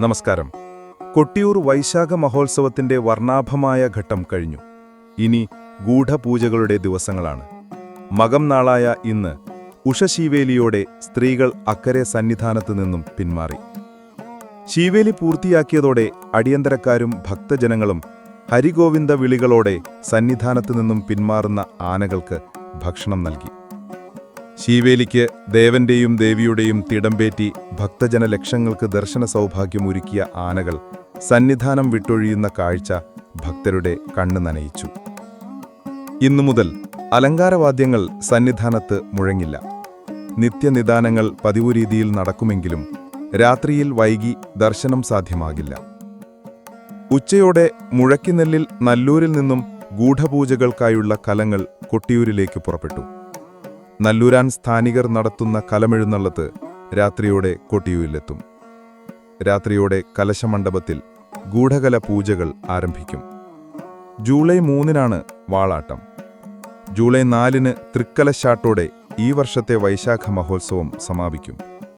നമസ്കാരം. കൊട്ടിയൂർ വൈശാഖ മഹോത്സവത്തിന്റെ വർണാഭമായ ഘട്ടം കഴിഞ്ഞു. ഇനി ഗൂഢപൂജകളുടെ ദിവസങ്ങളാണ്. മകം നാളായ ഇന്ന് ഉഷശീവേലിയോടെ സ്ത്രീകൾ അക്കരെ സന്നിധാനത്തു നിന്നും പിന്മാറി. ശീവേലി പൂർത്തിയാക്കിയതോടെ അടിയന്തരക്കാരും ഭക്തജനങ്ങളും ഹരിഗോവിന്ദ വിളികളോടെ സന്നിധാനത്തു നിന്നും പിന്മാറുന്ന ആനകൾക്ക് ഭക്ഷണം നൽകി. ശീവേലിക്ക് ദേവന്റെയും ദേവിയുടെയും തിടമ്പേറ്റി ഭക്തജന ലക്ഷങ്ങൾക്ക് ദർശന സൗഭാഗ്യമൊരുക്കിയ ആനകൾ സന്നിധാനം വിട്ടൊഴിയുന്ന കാഴ്ച ഭക്തരുടെ കണ്ണു നനയിച്ചു. ഇന്നു മുതൽ അലങ്കാരവാദ്യങ്ങൾ സന്നിധാനത്ത് മുഴങ്ങില്ല. നിത്യനിദാനങ്ങൾ പതിവു രീതിയിൽ നടക്കുമെങ്കിലും രാത്രിയിൽ വൈകി ദർശനം സാധ്യമാകില്ല. ഉച്ചയോടെ മുഴക്കിനെല്ലിൽ നല്ലൂരിൽ നിന്നും ഗൂഢപൂജകൾക്കായുള്ള കലങ്ങൾ കൊട്ടിയൂരിലേക്ക് പുറപ്പെട്ടു. നല്ലൂരാൻ സ്ഥാനികർ നടത്തുന്ന കലമെഴുന്നള്ളത്ത് രാത്രിയോടെ കൊട്ടിയൂരിലെത്തും. രാത്രിയോടെ കലശമണ്ഡപത്തിൽ ഗൂഢകല പൂജകൾ ആരംഭിക്കും. ജൂലൈ മൂന്നിനാണ് വാളാട്ടം. ജൂലൈ നാലിന് തൃക്കലശാട്ടോടെ ഈ വർഷത്തെ വൈശാഖ മഹോത്സവം സമാപിക്കും.